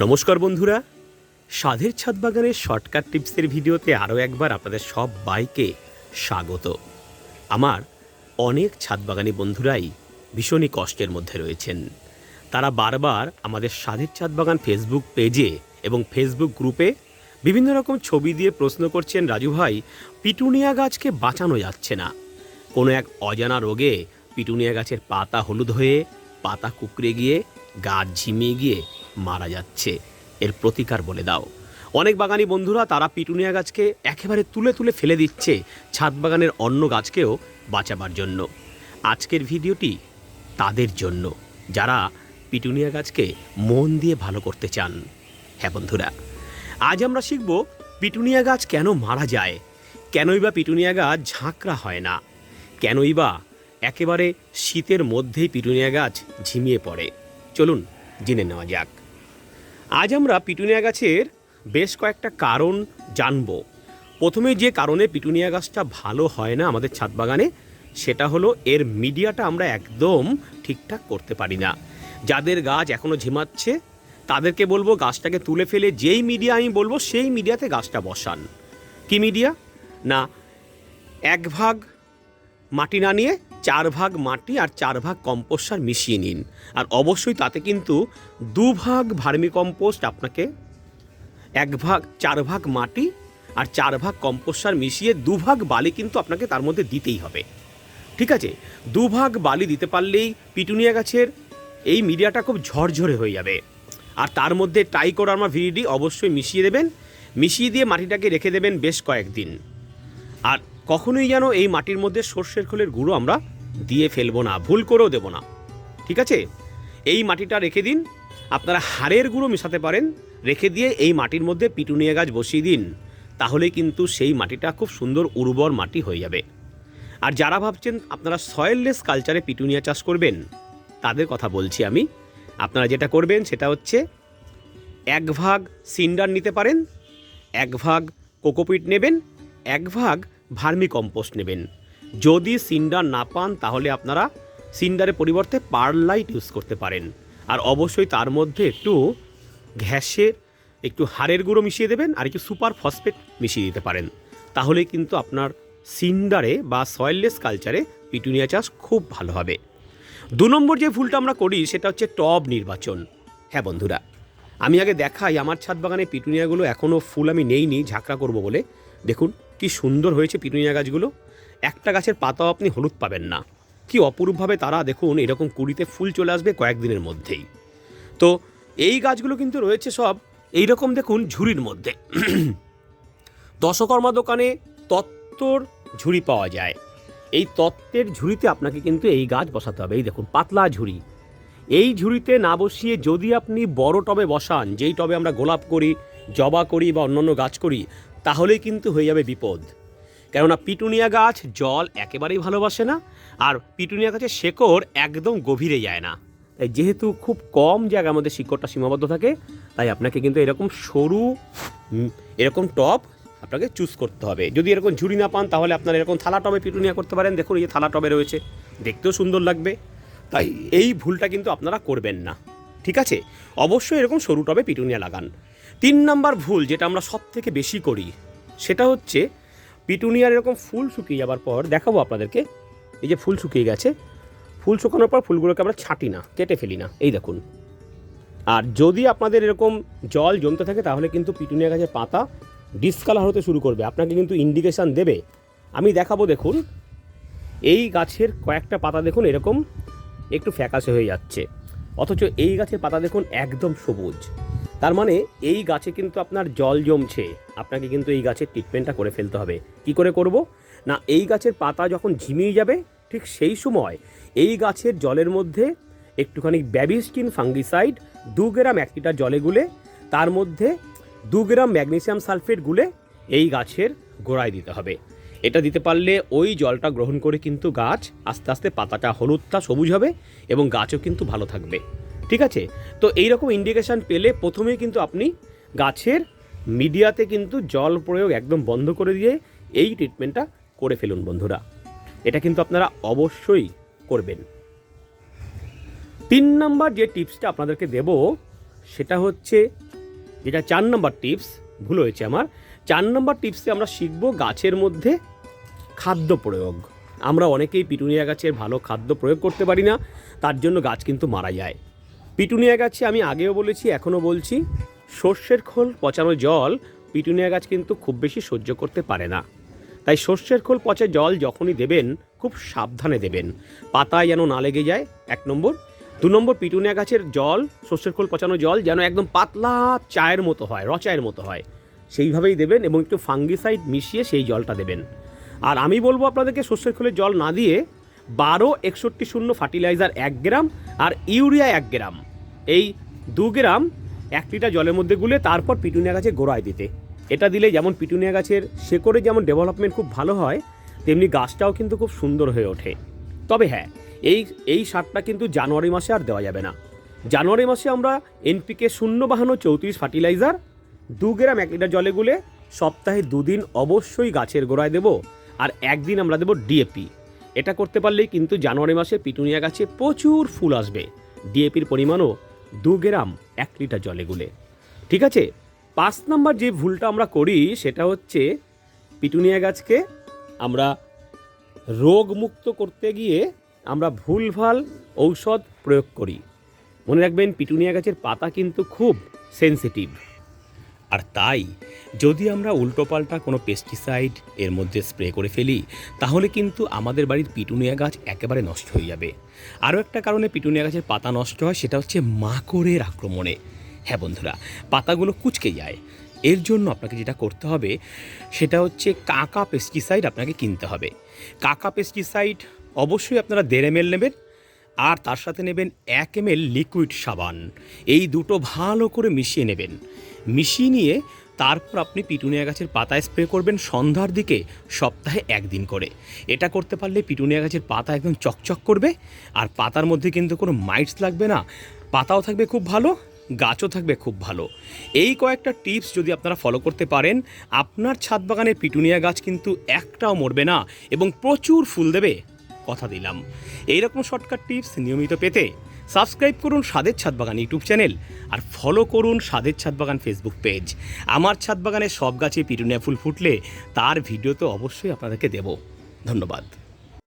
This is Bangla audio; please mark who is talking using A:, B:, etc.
A: নমস্কার বন্ধুরা। সাধের ছাদ বাগানের শর্টকাট টিপসের ভিডিওতে আরও একবার আপনাদের সব বাইকে স্বাগত। আমার অনেক ছাদ বাগানি বন্ধুরাই ভীষণই কষ্টের মধ্যে রয়েছেন। তারা বারবার আমাদের সাধের ছাদ বাগান ফেসবুক পেজে এবং ফেসবুক গ্রুপে বিভিন্ন রকম ছবি দিয়ে প্রশ্ন করছেন, রাজু ভাই, পিটুনিয়া গাছকে বাঁচানো যাচ্ছে না। কোনো এক অজানা রোগে পিটুনিয়া গাছের পাতা হলুদ হয়ে পাতা কুকড়ে গিয়ে, গাছ ঝিমিয়ে গিয়ে মারা যাচ্ছে। এর প্রতিকার বলে দাও। অনেক বাগানি বন্ধুরা তারা পিটুনিয়া গাছকে একেবারে তুলে তুলে ফেলে দিচ্ছে ছাদ বাগানের অন্য গাছকেও বাঁচাবার জন্য। আজকের ভিডিওটি তাদের জন্য। যারা পিটুনিয়া গাছকে মন দিয়ে ভালো করতে চান। হ্যাঁ বন্ধুরা, আজ আমরা শিখব পিটুনিয়া গাছ কেন মারা যায়। কেনই বা পিটুনিয়া গাছ ঝাঁকড়া হয় না। কেনই বা একেবারে শীতের মধ্যেই পিটুনিয়া গাছ ঝিমিয়ে পড়ে। চলুন জেনে নেওয়া যাক। আজ আমরা পিটুনিয়া গাছের বেশ কয়েকটা কারণ জানব। প্রথমে যে কারণে পিটুনিয়া গাছটা ভালো হয় না আমাদের ছাদ বাগানে, সেটা হলো এর মিডিয়াটা আমরা একদম ঠিকঠাক করতে পারি না। যাদের গাছ এখনও ঝিমাচ্ছে, তাদেরকে বলব গাছটাকে তুলে ফেলে, যেই মিডিয়া আমি বলব সেই মিডিয়াতে গাছটা বসান। কি মিডিয়া? না, এক ভাগ মাটি না নিয়ে চার ভাগ মাটি আর চার ভাগ কম্পোস্ট সার মিশিয়ে নিন। আর অবশ্যই তাতে কিন্তু দু ভাগ ভার্মি কম্পোস্ট আপনাকে, এক ভাগ, চার ভাগ মাটি আর চার ভাগ কম্পোস্ট সার মিশিয়ে দু ভাগ বালি কিন্তু আপনাকে তার মধ্যে দিতেই হবে। ঠিক আছে? দু ভাগ বালি দিতে পারলেই পিটুনিয়া গাছের এই মিডিয়াটা খুব ঝরঝরে হয়ে যাবে। আর তার মধ্যে টাইকোডার্মা ভিরিডি অবশ্যই মিশিয়ে দেবেন। মিশিয়ে দিয়ে মাটিটাকে রেখে দেবেন বেশ কয়েকদিন। আর কখনোই যেন এই মাটির মধ্যে সর্ষের খোলের গুঁড়ো আমরা দিয়ে ফেলব না, ভুল করেও দেবো না। ঠিক আছে? এই মাটিটা রেখে দিন, আপনারা হাড়ের গুঁড়ো মেশাতে পারেন, রেখে দিয়ে এই মাটির মধ্যে পিটুনিয়া গাছ বসিয়ে দিন, তাহলে কিন্তু সেই মাটিটা খুব সুন্দর উর্বর মাটি হয়ে যাবে। আর যারা ভাবছেন আপনারা সয়েললেস কালচারে পিটুনিয়া চাষ করবেন, তাদের কথা বলছি আমি। আপনারা যেটা করবেন সেটা হচ্ছে এক ভাগ সিন্ডার নিতে পারেন, এক ভাগ কোকোপিট নেবেন, এক ভাগ ভার্মি কম্পোস্ট নেবেন। যদি সিন্ডার না পান, তাহলে আপনারা সিন্ডারের পরিবর্তে পারলাইট ইউজ করতে পারেন। আর অবশ্যই তার মধ্যে একটু ঘ্যাসের একটু হাড়ের গুঁড়ো মিশিয়ে দেবেন আর একটু সুপার ফসফেট মিশিয়ে দিতে পারেন। তাহলে কিন্তু আপনার সিন্ডারে বা সয়েললেস কালচারে পিটুনিয়া চাষ খুব ভালো হবে। দু নম্বর যে ভুলটা আমরা করি, সেটা হচ্ছে টব নির্বাচন। হ্যাঁ বন্ধুরা, আমি আগে দেখাই, আমার ছাদ বাগানে পিটুনিয়াগুলো এখনও ফুল আমি নেইনি, ঝাঁকড়া করব বলে। দেখুন কি সুন্দর হয়েছে পিটুনিয়া গাছগুলো। একটা গাছের পাতাও আপনি হলুদ পাবেন না। কি অপরূপভাবে তারা দেখুন, এরকম কুড়িতে ফুল চলে আসবে কয়েকদিনের মধ্যেই। তো এই গাছগুলো কিন্তু রয়েছে সব এই রকম দেখুন ঝুড়ির মধ্যে। দশকর্মা দোকানে তত্ত্বর ঝুড়ি পাওয়া যায়। এই তত্ত্বের ঝুড়িতে আপনাকে কিন্তু এই গাছ বসাতে হবে। এই দেখুন, পাতলা ঝুড়ি। এই ঝুড়িতে না বসিয়ে যদি আপনি বড় টবে বসান, যেই টবে আমরা গোলাপ করি, জবা করি বা অন্যান্য গাছ করি তাহলেই কিন্তু হয়ে যাবে বিপদ। কেননা পিটুনিয়া গাছ জল একেবারেই ভালোবাসে না, আর পিটুনিয়া গাছের শেকড় একদম গভীরে যায় না। তাই যেহেতু খুব কম জায়গার মধ্যে শিকড়টা সীমাবদ্ধ থাকে, তাই আপনাকে কিন্তু এরকম সরু এরকম টব আপনাকে চুজ করতে হবে। যদি এরকম ঝুড়ি না পান, তাহলে আপনার এরকম থালা টবে পিটুনিয়া করতে পারেন। দেখুন, এই যে থালা টবে রয়েছে, দেখতেও সুন্দর লাগবে। তাই এই ভুলটা কিন্তু আপনারা করবেন না। ঠিক আছে? অবশ্যই এরকম সরু টবে পিটুনিয়া লাগান। তিন নাম্বার ভুল যেটা আমরা সব থেকে বেশি করি, সেটা হচ্ছে পিটুনিয়ার এরকম ফুল শুকিয়ে যাবার পর দেখাবো আপনাদেরকে। এই যে ফুল শুকিয়ে গেছে, ফুল শুকানোর পর ফুলগুলোকে আমরা ছাঁটি না, কেটে ফেলি না। এই দেখুন। আর যদি আপনাদের এরকম জল জমতে থাকে, তাহলে কিন্তু পিটুনিয়া গাছের পাতা ডিসকালার হতে শুরু করবে। আপনাকে কিন্তু ইন্ডিকেশান দেবে। আমি দেখাবো, দেখুন। এই গাছের কয়েকটা পাতা দেখুন, এরকম একটু ফ্যাকাশে হয়ে যাচ্ছে। অথচ এই গাছের পাতা দেখুন একদম সবুজ। তার মানে এই গাছে কিন্তু আপনার জল জমছে। আপনাকে কিন্তু এই গাছের ট্রিটমেন্টটা করে ফেলতে হবে। কি করে করব? না, এই গাছের পাতা যখন ঝিমিয়ে যাবে, ঠিক সেই সময় এই গাছের জলের মধ্যে একটুখানি ব্যাবিস্টিন ফাঙ্গিসাইড দু গ্রাম এক লিটার জলে গুলে, তার মধ্যে দু গ্রাম ম্যাগনেসিয়াম সালফেট গুলে এই গাছের গোড়ায় দিতে হবে। এটা দিতে পারলে ওই জলটা গ্রহণ করে কিন্তু গাছ আস্তে আস্তে পাতাটা হলুদটা সবুজ হবে এবং গাছও কিন্তু ভালো থাকবে। ঠিক আছে? তো এই রকম ইন্ডিকেশান পেলে প্রথমেই কিন্তু আপনি গাছের মিডিয়াতে কিন্তু জল প্রয়োগ একদম বন্ধ করে দিয়ে এই ট্রিটমেন্টটা করে ফেলুন বন্ধুরা। এটা কিন্তু আপনারা অবশ্যই করবেন। তিন নাম্বার যে টিপসটা আপনাদেরকে দেব, সেটা হচ্ছে যেটা চার নম্বর টিপস ভুল হয়েছে আমার। চার নম্বর টিপসে আমরা শিখব গাছের মধ্যে খাদ্য প্রয়োগ। আমরা অনেকেই পিটুনিয়া গাছের ভালো খাদ্য প্রয়োগ করতে পারি না, তার জন্য গাছ কিন্তু মারা যায়। পিটুনিয়া গাছে আমি আগেও বলেছি, এখনও বলছি, সর্ষের খোল পচানো জল পিটুনিয়া গাছ কিন্তু খুব বেশি সহ্য করতে পারে না। তাই সর্ষের খোল পচা জল যখনই দেবেন, খুব সাবধানে দেবেন। পাতায় যেন না লেগে যায়, এক নম্বর। দু নম্বর, পিটুনিয়া গাছের জল, সর্ষের খোল পচানো জল যেন একদম পাতলা চায়ের মতো হয় রচায়ের মতো হয়। সেইভাবেই দেবেন এবং একটু ফাঙ্গিসাইড মিশিয়ে সেই জলটা দেবেন। আর আমি বলব আপনাদেরকে, সর্ষের খোলের জল না দিয়ে বারো, একষট্টি শূন্য ফার্টিলাইজার এক গ্রাম আর ইউরিয়া এক গ্রাম। এই দু গ্রাম এক লিটার জলের মধ্যে গুলে তারপর পিটুনিয়া গাছে গোড়ায় দিতে। এটা দিলে যেমন পিটুনিয়া গাছের শেকড়ে যেমন ডেভেলপমেন্ট খুব ভালো হয়, তেমনি গাছটাও কিন্তু খুব সুন্দর হয়ে ওঠে। তবে হ্যাঁ এই এই সারটা কিন্তু জানুয়ারি মাসে আর দেওয়া যাবে না। জানুয়ারি মাসে আমরা এনপিকে শূন্য বাহান্ন চৌত্রিশ ফার্টিলাইজার, দু গ্রাম এক লিটার জলে গুলে সপ্তাহে দুদিন অবশ্যই গাছের গোড়ায় দেব। আর একদিন আমরা দেবো ডিএপি এটা করতে পারলেই কিন্তু জানুয়ারি মাসে পিটুনিয়া গাছে প্রচুর ফুল আসবে। ডিএপির পরিমাণও দু গ্রাম, এক লিটার জলে গুলে। ঠিক আছে? পাঁচ নাম্বার যে ভুলটা আমরা করি, সেটা হচ্ছে পিটুনিয়া গাছকে আমরা রোগমুক্ত করতে গিয়ে আমরা ভুলভাল ঔষধ প্রয়োগ করি। মনে রাখবেন, পিটুনিয়া গাছের পাতা কিন্তু খুব সেনসিটিভ আর তাই, যদি আমরা উল্টোপাল্টা কোনো পেস্টিসাইড এর মধ্যে স্প্রে করে ফেলি, তাহলে কিন্তু আমাদের বাড়ির পিটুনিয়া গাছ একেবারে নষ্ট হয়ে যাবে। আরও একটা কারণে পিটুনিয়া গাছের পাতা নষ্ট হয়, সেটা হচ্ছে মাকড়ের আক্রমণে। হ্যাঁ বন্ধুরা, পাতাগুলো কুচকে যায়। এর জন্য আপনাকে যেটা করতে হবে, সেটা হচ্ছে কাকা পেস্টিসাইড আপনাকে কিনতে হবে। কাকা পেস্টিসাইড অবশ্যই আপনারা দেড় এম নেবেন, আর তার সাথে নেবেন এক এম লিকুইড সাবান। এই দুটো ভালো করে মিশিয়ে নেবেন। মিশিয়ে নিয়ে তারপর আপনি পিটুনিয়া গাছের পাতায় স্প্রে করবেন সন্ধ্যার দিকে সপ্তাহে একদিন করে। এটা করতে পারলে পিটুনিয়া গাছের পাতা একদম চকচক করবে আর পাতার মধ্যে কিন্তু কোনো মাইটস লাগবে না। পাতাও থাকবে খুব ভালো, গাছও থাকবে খুব ভালো। এই কয়েকটা টিপস যদি আপনারা ফলো করতে পারেন, আপনার ছাদ বাগানের পিটুনিয়া গাছ কিন্তু একটাও মরবে না এবং প্রচুর ফুল দেবে। কথা দিলাম। এইরকম শর্টকাট টিপস নিয়মিত পেতে সাবস্ক্রাইব করুন স্বাদের ছাদ বাগান ইউটিউব চ্যানেল আর ফলো করুন স্বাদের ছাদ বাগান ফেসবুক পেজ। আমার ছাদ বাগানে সব গাছে পিটুনিয়া ফুল ফুটলে তার ভিডিও তো অবশ্যই আপনাদেরকে দেব। ধন্যবাদ।